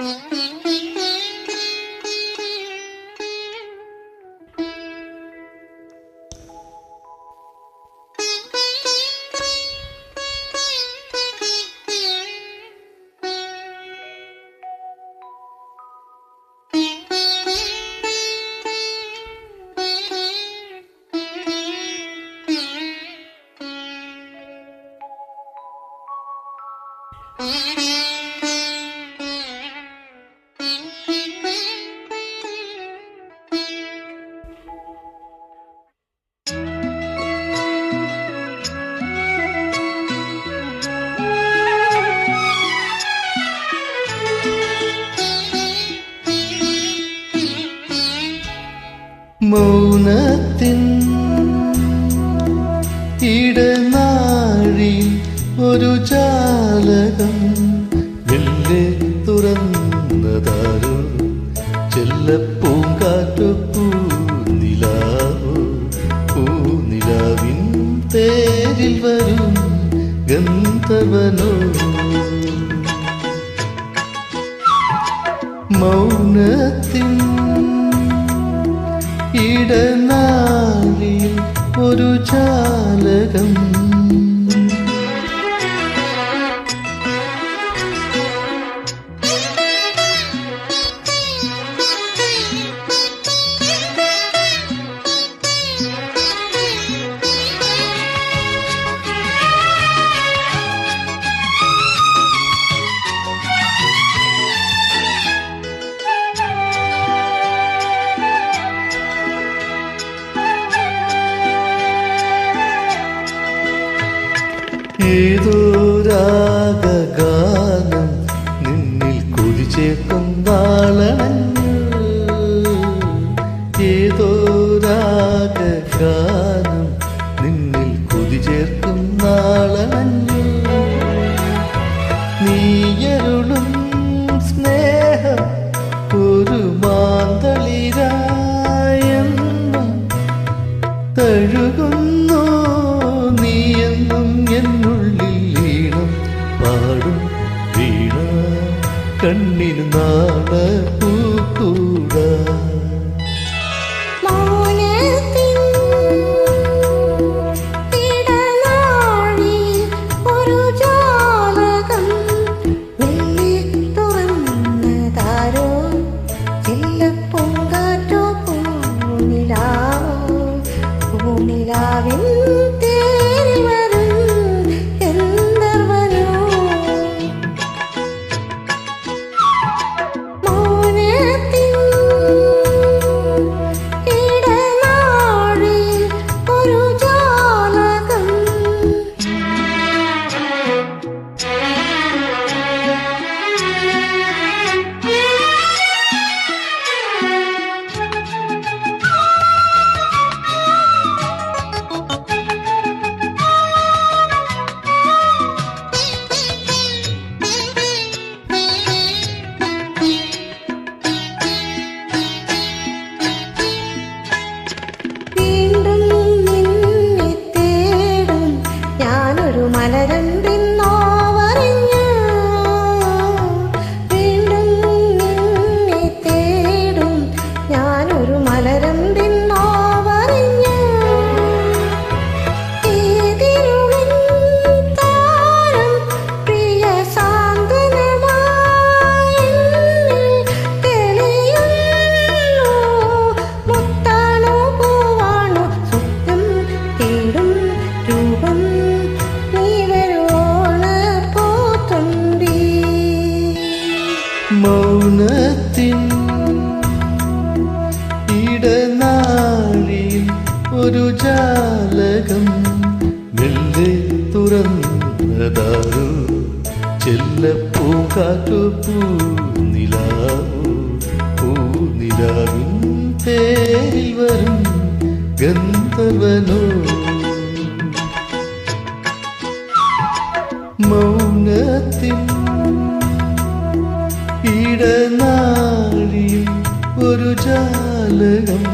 Mm-hmm. മൗനത്തിൻ ഇടനാഴി ഒരു ജാലകം വെല്ലെ തുറന്നതാരോ? ചെല്ലപ്പൂങ്കാറ്റു പൂനിലാവോ പൂനിലാവിൻ തേരിൽ വരും ഗന്ധവനോ? മൗനത്തിൻ ഇടനാഴിയിൽ ഒരു ജാലകം. ഏതോ രാഗഗാനം നിന്നിൽ കുതിച്ചേക്കും നിന്നിൽ பாடும் வீணா கண் ജാലകം മെല്ലെ തുറന്നതാരോ ചെല്ലപ്പൂങ്കാറ്റു പൂനിലാവു? പൂനിലാവിൻ തേരിൽ വരും ഗന്ധർവനോ? മൗനത്തിൻ ഇടനാഴിയിൽ ഒരു ജാലകം